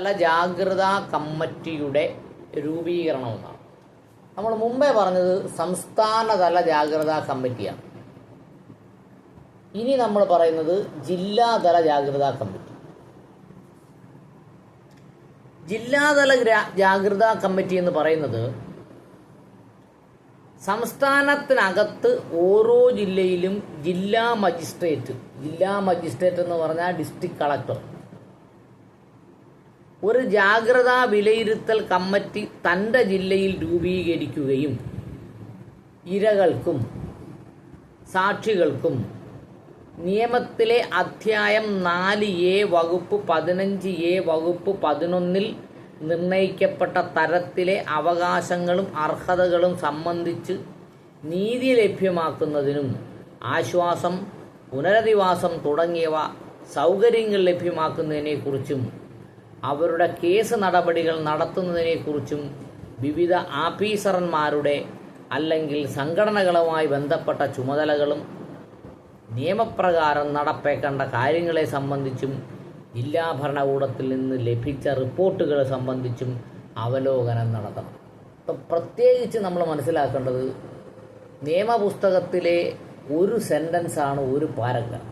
തല ജാഗ്രതാ കമ്മിറ്റിയുടെ രൂപീകരണം എന്നാണ്. നമ്മൾ മുമ്പേ പറഞ്ഞത് സംസ്ഥാനതല ജാഗ്രതാ കമ്മിറ്റിയാണ്. ഇനി നമ്മൾ പറയുന്നത് ജില്ലാതല ജാഗ്രതാ കമ്മിറ്റി. ജില്ലാതല ജാഗ്രതാ കമ്മിറ്റി എന്ന് പറയുന്നത് സംസ്ഥാനത്തിനകത്ത് ഓരോ ജില്ലയിലും ജില്ലാ മജിസ്ട്രേറ്റ് ജില്ലാ മജിസ്ട്രേറ്റ് എന്ന് പറഞ്ഞാൽ ഡിസ്ട്രിക്ട് കളക്ടർ. ഒരു ജാഗ്രതാ വിലയിരുത്തൽ കമ്മിറ്റി തന്റെ ജില്ലയിൽ രൂപീകരിക്കുകയും ഇരകൾക്കും സാക്ഷികൾക്കും നിയമത്തിലെ അധ്യായം നാല് എ വകുപ്പ് പതിനഞ്ച് എ വകുപ്പ് പതിനൊന്നിൽ നിർണയിക്കപ്പെട്ട തരത്തിലെ അവകാശങ്ങളും അർഹതകളും സംബന്ധിച്ച് നീതി ലഭ്യമാക്കുന്നതിനും ആശ്വാസം പുനരധിവാസം തുടങ്ങിയവ സൗകര്യങ്ങൾ ലഭ്യമാക്കുന്നതിനെക്കുറിച്ചും അവരുടെ കേസ് നടപടികൾ നടത്തുന്നതിനെക്കുറിച്ചും വിവിധ ആഫീസർമാരുടെ അല്ലെങ്കിൽ സംഘടനകളുമായി ബന്ധപ്പെട്ട ചുമതലകളും നിയമപ്രകാരം നടപ്പേക്കേണ്ട കാര്യങ്ങളെ സംബന്ധിച്ചും ജില്ലാ ഭരണകൂടത്തിൽ നിന്ന് ലഭിച്ച റിപ്പോർട്ടുകളെ സംബന്ധിച്ചും അവലോകനം നടത്തണം. അപ്പം പ്രത്യേകിച്ച് നമ്മൾ മനസ്സിലാക്കേണ്ടത് നിയമപുസ്തകത്തിലെ ഒരു സെന്റൻസാണ് ഒരു പാരഗ്രാഫ്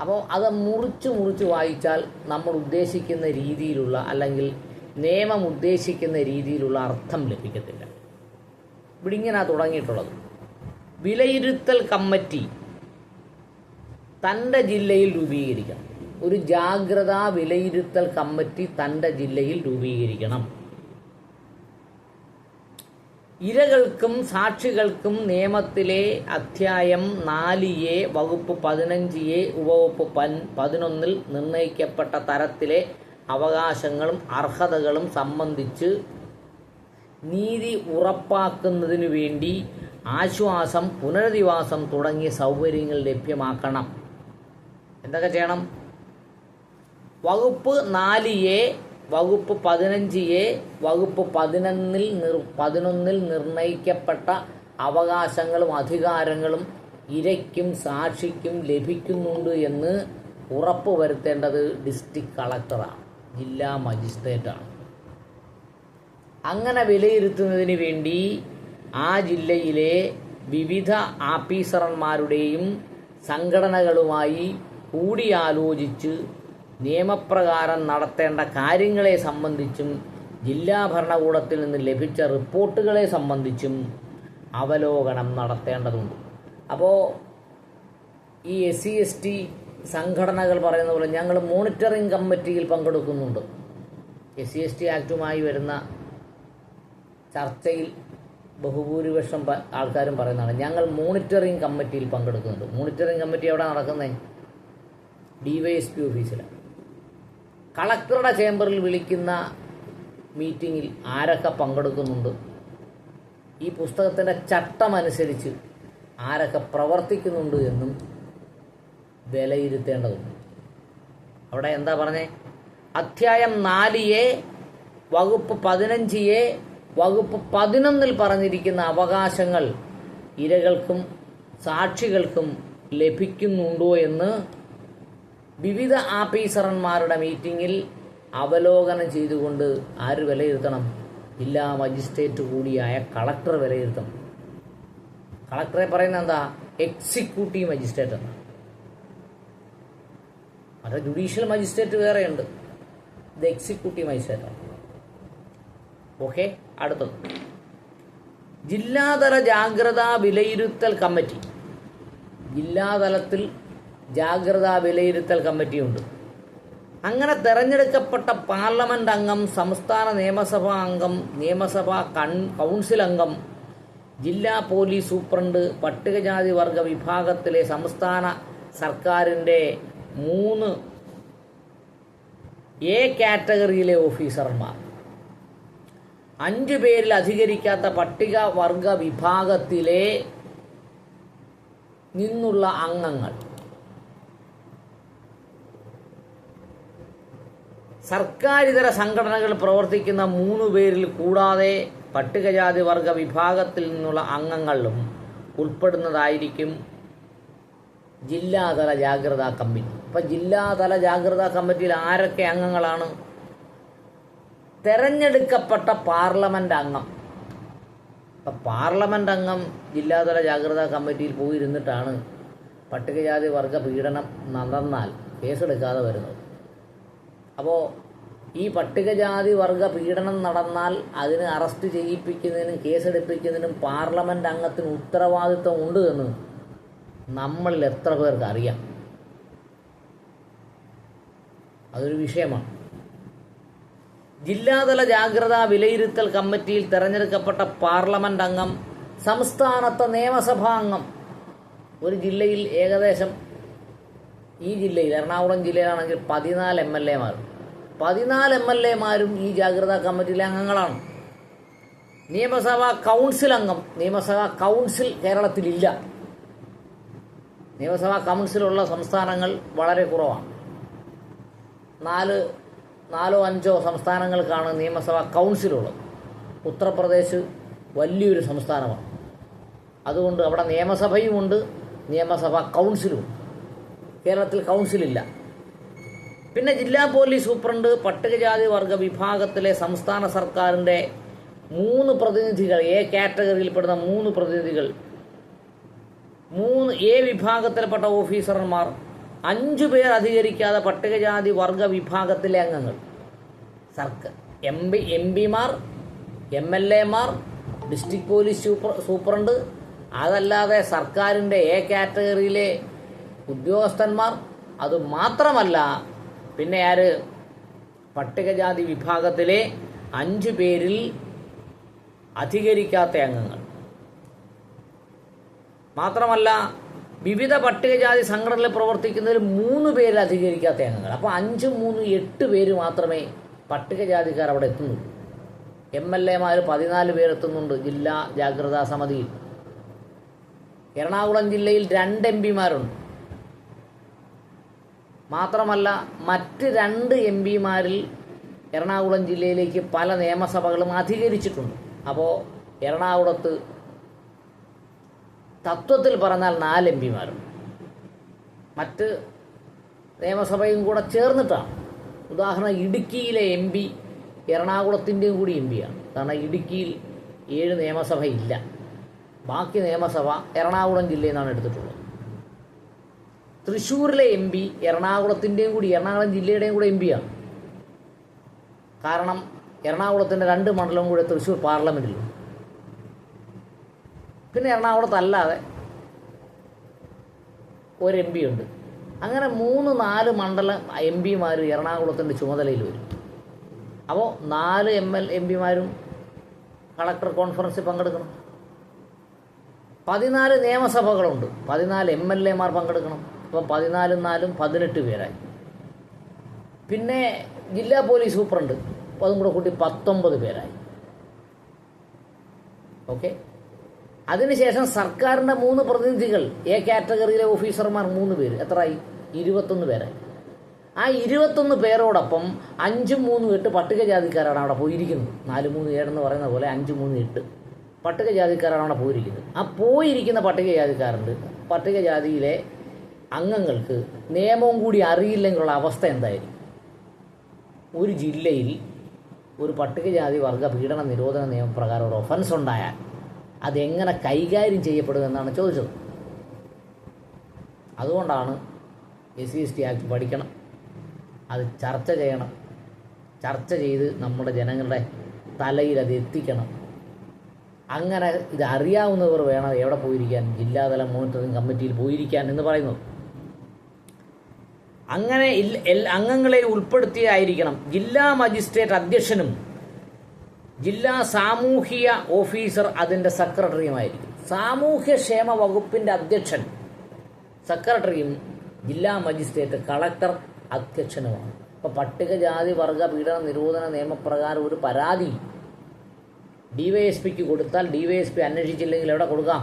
അപ്പോൾ അത് മുറിച്ച് മുറിച്ച് വായിച്ചാൽ നമ്മൾ ഉദ്ദേശിക്കുന്ന രീതിയിലുള്ള അല്ലെങ്കിൽ നിയമം ഉദ്ദേശിക്കുന്ന രീതിയിലുള്ള അർത്ഥം ലഭിക്കത്തില്ല. ഇവിടെ ഇങ്ങനെ തുടങ്ങിയിട്ടുള്ളത്. വിലയിരുത്തൽ കമ്മിറ്റി തന്റെ ജില്ലയിൽ രൂപീകരിക്കണം. ഒരു ജാഗ്രതാ വിലയിരുത്തൽ കമ്മിറ്റി തന്റെ ജില്ലയിൽ രൂപീകരിക്കണം. ഇരകൾക്കും സാക്ഷികൾക്കും നിയമത്തിലെ അധ്യായം നാല് എ വകുപ്പ് പതിനഞ്ച് എ ഉപവകുപ്പ് പൻ പതിനൊന്നിൽ നിർണയിക്കപ്പെട്ട തരത്തിലെ അവകാശങ്ങളും അർഹതകളും സംബന്ധിച്ച് നീതി ഉറപ്പാക്കുന്നതിനു വേണ്ടി ആശ്വാസം പുനരധിവാസം തുടങ്ങിയ സൗകര്യങ്ങൾ ലഭ്യമാക്കണം. എന്തൊക്കെ ചെയ്യണം? വകുപ്പ് നാല് എ വകുപ്പ് പതിനഞ്ച് എ വകുപ്പ് പതിനൊന്നിൽ നിർ പതിനൊന്നിൽ നിർണയിക്കപ്പെട്ട അവകാശങ്ങളും അധികാരങ്ങളും ഇരയ്ക്കും സാക്ഷിക്കും ലഭിക്കുന്നുണ്ട് എന്ന് ഉറപ്പ് വരുത്തേണ്ടത് ഡിസ്ട്രിക്ട് കളക്ടറാണ് ജില്ലാ മജിസ്ട്രേറ്റാണ്. അങ്ങനെ വിലയിരുത്തുന്നതിന് വേണ്ടി ആ ജില്ലയിലെ വിവിധ ആഫീസർമാരുടെയും സംഘടനകളുമായി കൂടിയാലോചിച്ച് നിയമപ്രകാരം നടത്തേണ്ട കാര്യങ്ങളെ സംബന്ധിച്ചും ജില്ലാ ഭരണകൂടത്തിൽ നിന്ന് ലഭിച്ച റിപ്പോർട്ടുകളെ സംബന്ധിച്ചും അവലോകനം നടത്തേണ്ടതുണ്ട്. അപ്പോൾ ഈ എസ് സി എസ് ടി സംഘടനകൾ പറയുന്ന പോലെ ഞങ്ങൾ മോണിറ്ററിംഗ് കമ്മിറ്റിയിൽ പങ്കെടുക്കുന്നുണ്ട്. എസ് സി എസ് ടി ആക്റ്റുമായി വരുന്ന ചർച്ചയിൽ ബഹുഭൂരിപക്ഷം ആൾക്കാരും പറയുന്നതാണ്. ഞങ്ങൾ മോണിറ്ററിംഗ് കമ്മിറ്റിയിൽ പങ്കെടുക്കുന്നുണ്ട്. മോണിറ്ററിംഗ് കമ്മിറ്റി എവിടെ നടക്കുന്നത് ഡി വൈ എസ് പി ഓഫീസിലാണ്. കളക്ടറുടെ ചേംബറിൽ വിളിക്കുന്ന മീറ്റിങ്ങിൽ ആരൊക്കെ പങ്കെടുക്കുന്നുണ്ട്? ഈ പുസ്തകത്തിന്റെ ചട്ടമനുസരിച്ച് ആരൊക്കെ പ്രവർത്തിക്കുന്നുണ്ട് എന്നും വിലയിരുത്തേണ്ടതുണ്ട്. അവിടെ എന്താ പറഞ്ഞേ? അധ്യായം നാല് എ വകുപ്പ് പതിനഞ്ച് എ വകുപ്പ് പതിനൊന്നിൽ പറഞ്ഞിരിക്കുന്ന അവകാശങ്ങൾ ഇരകൾക്കും സാക്ഷികൾക്കും ലഭിക്കുന്നുണ്ടോ എന്ന് വിവിധ ആഫീസർമാരുടെ മീറ്റിങ്ങിൽ അവലോകനം ചെയ്തുകൊണ്ട് ആര് വിലയിരുത്തണം? ജില്ലാ മജിസ്ട്രേറ്റ് കൂടിയായ കളക്ടർ വിലയിരുത്തണം. കളക്ടറെ പറയുന്നത് എന്താ? എക്സിക്യൂട്ടീവ് മജിസ്ട്രേറ്റ് എന്നാണ് മറ്റേ ജുഡീഷ്യൽ മജിസ്ട്രേറ്റ് വേറെയുണ്ട്. ഇത് എക്സിക്യൂട്ടീവ് മജിസ്ട്രേറ്റാണ് ഓക്കെ അടുത്തത്. ജില്ലാതല ജാഗ്രതാ വിലയിരുത്തൽ കമ്മിറ്റി. ജില്ലാതലത്തിൽ ജാഗ്രതാ വിലയിരുത്തൽ കമ്മിറ്റിയുണ്ട്. അങ്ങനെ തെരഞ്ഞെടുക്കപ്പെട്ട പാർലമെന്റ് അംഗം സംസ്ഥാന നിയമസഭാ അംഗം നിയമസഭാ കൺ കൗൺസിൽ അംഗം ജില്ലാ പോലീസ് സൂപ്രണ്ട് പട്ടികജാതി വർഗ വിഭാഗത്തിലെ സംസ്ഥാന സർക്കാരിന്റെ മൂന്ന് എ കാറ്റഗറിയിലെ ഓഫീസർമാർ. അഞ്ചു പേരിൽ അധികരിക്കാത്ത പട്ടിക വർഗ വിഭാഗത്തിലെ നിന്നുള്ള അംഗങ്ങൾ. സർക്കാരിതര സംഘടനകൾ പ്രവർത്തിക്കുന്ന മൂന്ന് പേരിൽ കൂടാതെ പട്ടികജാതി വർഗ വിഭാഗത്തിൽ നിന്നുള്ള അംഗങ്ങളും ഉൾപ്പെടുന്നതായിരിക്കും ജില്ലാതല ജാഗ്രതാ കമ്മിറ്റി. ഇപ്പം ജില്ലാതല ജാഗ്രതാ കമ്മിറ്റിയിൽ ആരൊക്കെ അംഗങ്ങളാണ്? തെരഞ്ഞെടുക്കപ്പെട്ട പാർലമെന്റ് അംഗം. ഇപ്പം പാർലമെന്റ് അംഗം ജില്ലാതല ജാഗ്രതാ കമ്മിറ്റിയിൽ പോയിരുന്നിട്ടാണ് പട്ടികജാതി വർഗ പീഡനം നടന്നാൽ കേസെടുക്കാതെ വരുന്നത്. അപ്പോൾ ഈ പട്ടികജാതി വർഗ പീഡനം നടന്നാൽ അതിന് അറസ്റ്റ് ചെയ്യിപ്പിക്കുന്നതിനും കേസെടുപ്പിക്കുന്നതിനും പാർലമെന്റ് അംഗത്തിന് ഉത്തരവാദിത്വം ഉണ്ട് എന്ന് നമ്മളിൽ എത്ര പേർക്ക് അറിയാം? അതൊരു വിഷയമാണ്. ജില്ലാതല ജാഗ്രതാ വിലയിരുത്തൽ കമ്മിറ്റിയിൽ തെരഞ്ഞെടുക്കപ്പെട്ട പാർലമെന്റ് അംഗം സംസ്ഥാനത്തെ നിയമസഭാ അംഗം. ഒരു ജില്ലയിൽ ഏകദേശം ഈ ജില്ലയിൽ എറണാകുളം ജില്ലയിലാണെങ്കിൽ പതിനാല് എം എൽ എമാർ പതിനാല് എം എൽ എമാരും ഈ ജാഗ്രതാ കമ്മിറ്റിയിലെ അംഗങ്ങളാണ്. നിയമസഭാ കൗൺസിൽ അംഗം നിയമസഭാ കൗൺസിൽ കേരളത്തിലില്ല. നിയമസഭാ കൗൺസിലുള്ള സംസ്ഥാനങ്ങൾ വളരെ കുറവാണ്. നാല് നാലോ അഞ്ചോ സംസ്ഥാനങ്ങൾക്കാണ് നിയമസഭാ കൗൺസിലുള്ളത്. ഉത്തർപ്രദേശ് വലിയൊരു സംസ്ഥാനമാണ്. അതുകൊണ്ട് അവിടെ നിയമസഭയുമുണ്ട് നിയമസഭാ കൗൺസിലും കേരളത്തിൽ കൗൺസിലില്ല. പിന്നെ ജില്ലാ പോലീസ് സൂപ്രണ്ട് പട്ടികജാതി വർഗ വിഭാഗത്തിലെ സംസ്ഥാന സർക്കാരിന്റെ മൂന്ന് പ്രതിനിധികൾ എ കാറ്റഗറിയിൽപ്പെടുന്ന മൂന്ന് പ്രതിനിധികൾ മൂന്ന് എ വിഭാഗത്തിൽപ്പെട്ട ഓഫീസർമാർ അഞ്ചു പേർ അധികരിക്കാതെ പട്ടികജാതി വർഗ വിഭാഗത്തിലെ അംഗങ്ങൾ. സർക്കാർ എം പി എം പിമാർ എം എൽ എമാർ ഡിസ്ട്രിക്ട് പോലീസ് സൂപ്പർ സൂപ്രണ്ട് അതല്ലാതെ സർക്കാരിന്റെ എ കാറ്റഗറിയിലെ ഉദ്യോഗസ്ഥന്മാർ. അത് മാത്രമല്ല പിന്നെ ആര്? പട്ടികജാതി വിഭാഗത്തിലെ അഞ്ചു പേരിൽ അധികരിക്കാത്ത അംഗങ്ങൾ. മാത്രമല്ല വിവിധ പട്ടികജാതി സംഘടനയിൽ പ്രവർത്തിക്കുന്നതിൽ മൂന്ന് പേരിൽ അധികരിക്കാത്ത അംഗങ്ങൾ. അപ്പോൾ അഞ്ചും മൂന്നും എട്ട് പേര് മാത്രമേ പട്ടികജാതിക്കാർ അവിടെ എത്തുന്നുള്ളൂ. എം എൽ എമാർ പതിനാല് പേരെത്തുന്നുണ്ട് ജില്ലാ ജാഗ്രതാ സമിതിയിൽ. എറണാകുളം ജില്ലയിൽ രണ്ട് എം പിമാരുണ്ട്. മാത്രമല്ല മറ്റ് രണ്ട് എം പിമാരിൽ എറണാകുളം ജില്ലയിലേക്ക് പല നിയമസഭകളും അധികരിച്ചിട്ടുണ്ട്. അപ്പോൾ എറണാകുളത്ത് തത്വത്തിൽ പറഞ്ഞാൽ നാല് എം പിമാരുണ്ട് മറ്റ് നിയമസഭയും കൂടെ ചേർന്നിട്ടാണ്. ഉദാഹരണം ഇടുക്കിയിലെ എം പി എറണാകുളത്തിന്റെയും കൂടി എം പിയാണ്. കാരണം ഇടുക്കിയിൽ ഏഴ് നിയമസഭയില്ല. ബാക്കി നിയമസഭ എറണാകുളം ജില്ലയിൽ നിന്നാണ് എടുത്തിട്ടുള്ളത്. തൃശ്ശൂരിലെ എം പി എറണാകുളത്തിന്റെയും കൂടി എറണാകുളം ജില്ലയുടെയും കൂടെ എം പിയാണ് കാരണം എറണാകുളത്തിന്റെ രണ്ട് മണ്ഡലവും കൂടെ തൃശ്ശൂർ പാർലമെന്റിലും പിന്നെ എറണാകുളത്തല്ലാതെ ഒരു എം പി ഉണ്ട്. അങ്ങനെ മൂന്ന് നാല് മണ്ഡല എം പിമാർ എറണാകുളത്തിന്റെ ചുമതലയിൽ വരും. അപ്പോൾ നാല് എം എൽ എം പിമാരും കളക്ടർ കോൺഫറൻസിൽ പങ്കെടുക്കണം. പതിനാല് നിയമസഭകളുണ്ട്. പതിനാല് എം എൽ എമാർ പങ്കെടുക്കണം. അപ്പോൾ പതിനാലും നാലും പതിനെട്ട് പേരായി. പിന്നെ ജില്ലാ പോലീസ് സൂപ്രണ്ട് അതും കൂടെ കൂട്ടി പത്തൊമ്പത് പേരായി. ഓക്കെ? അതിനുശേഷം സർക്കാരിന്റെ മൂന്ന് പ്രതിനിധികൾ എ കാറ്റഗറിയിലെ ഓഫീസർമാർ മൂന്ന് പേര്. എത്രയായി? ഇരുപത്തൊന്ന് പേരായി. ആ ഇരുപത്തൊന്ന് പേരോടൊപ്പം അഞ്ചും മൂന്നും എട്ട് പട്ടികജാതിക്കാരാണ് അവിടെ പോയിരിക്കുന്നത്. നാല് മൂന്ന് ഏഴെന്ന് പറയുന്ന പോലെ അഞ്ച് മൂന്ന് എട്ട് പട്ടികജാതിക്കാരാണ് അവിടെ പോയിരിക്കുന്നത്. ആ പോയിരിക്കുന്ന പട്ടികജാതിക്കാരുണ്ട്. പട്ടികജാതിയിലെ അംഗങ്ങൾക്ക് നിയമവും കൂടി അറിയില്ലെങ്കിലുള്ള അവസ്ഥ എന്തായിരിക്കും? ഒരു ജില്ലയിൽ ഒരു പട്ടികജാതി വർഗ പീഡന നിരോധന നിയമപ്രകാരം ഒരു ഒഫൻസ് ഉണ്ടായാൽ അതെങ്ങനെ കൈകാര്യം ചെയ്യപ്പെടും എന്നാണ് ചോദിച്ചത്. അതുകൊണ്ടാണ് S C S T act പഠിക്കണം അത് ചർച്ച ചെയ്യണം ചർച്ച ചെയ്ത് നമ്മുടെ ജനങ്ങളുടെ തലയിൽ അത് എത്തിക്കണം. അങ്ങനെ ഇത് അറിയാവുന്നവർ വേണം എവിടെ പോയിരിക്കാൻ ജില്ലാതല മോണിറ്ററിംഗ് കമ്മിറ്റിയിൽ പോയിരിക്കാൻ എന്ന് പറയുന്നത്. അങ്ങനെ അംഗങ്ങളെ ഉൾപ്പെടുത്തിയായിരിക്കണം. ജില്ലാ മജിസ്ട്രേറ്റ് അധ്യക്ഷനും ജില്ലാ സാമൂഹിക ഓഫീസർ അതിന്റെ സെക്രട്ടറിയുമായിരിക്കും. സാമൂഹ്യക്ഷേമ വകുപ്പിന്റെ അധ്യക്ഷൻ സെക്രട്ടറിയും ജില്ലാ മജിസ്ട്രേറ്റ് കളക്ടർ അധ്യക്ഷനുമാണ്. ഇപ്പോൾ പട്ടികജാതി വർഗ പീഡന നിരോധന നിയമപ്രകാരം ഒരു പരാതി ഡിവൈഎസ്പിക്ക് കൊടുത്താൽ ഡിവൈഎസ്പി അന്വേഷിച്ചില്ലെങ്കിൽ എവിടെ കൊടുക്കാം?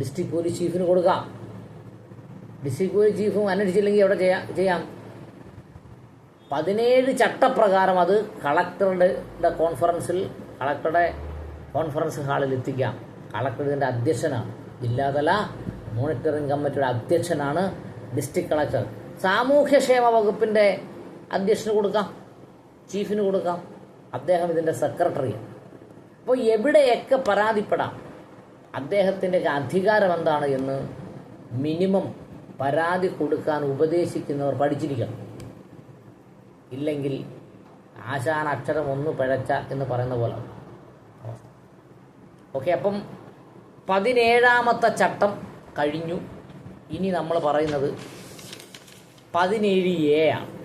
ഡിസ്ട്രിക്ട് പോലീസ് ചീഫിന് കൊടുക്കാം. ഡിസ്ട്രിക്ട് ചീഫും അന്വേഷിച്ചില്ലെങ്കിൽ എവിടെ ചെയ്യാം ചെയ്യാം? പതിനേഴ് ചട്ടപ്രകാരം അത് കളക്ടറുടെ കോൺഫറൻസിൽ കളക്ടറുടെ കോൺഫറൻസ് ഹാളിൽ എത്തിക്കാം. കളക്ടർ ഇതിന്റെ അധ്യക്ഷനാണ്. ജില്ലാതല മോണിറ്ററിംഗ് കമ്മിറ്റിയുടെ അധ്യക്ഷനാണ് ഡിസ്ട്രിക്ട് കളക്ടർ. സാമൂഹ്യക്ഷേമ വകുപ്പിന്റെ അധ്യക്ഷന് കൊടുക്കാം. ചീഫിന് കൊടുക്കാം. അദ്ദേഹം ഇതിന്റെ സെക്രട്ടറിയാണ് അപ്പോൾ എവിടെയൊക്കെ പരാതിപ്പെടാം? അദ്ദേഹത്തിന്റെ അധികാരം എന്താണ് എന്ന് മിനിമം പരാതി കൊടുക്കാൻ ഉപദേശിക്കുന്നവർ പഠിച്ചിരിക്കണം. ഇല്ലെങ്കിൽ ആശാൻ അക്ഷരം ഒന്ന് പിഴച്ച എന്ന് പറയുന്ന പോലെ ഓക്കെ അപ്പം പതിനേഴാമത്തെ ചട്ടം കഴിഞ്ഞു. ഇനി നമ്മൾ പറയുന്നത് പതിനേഴ് എ ആണ്.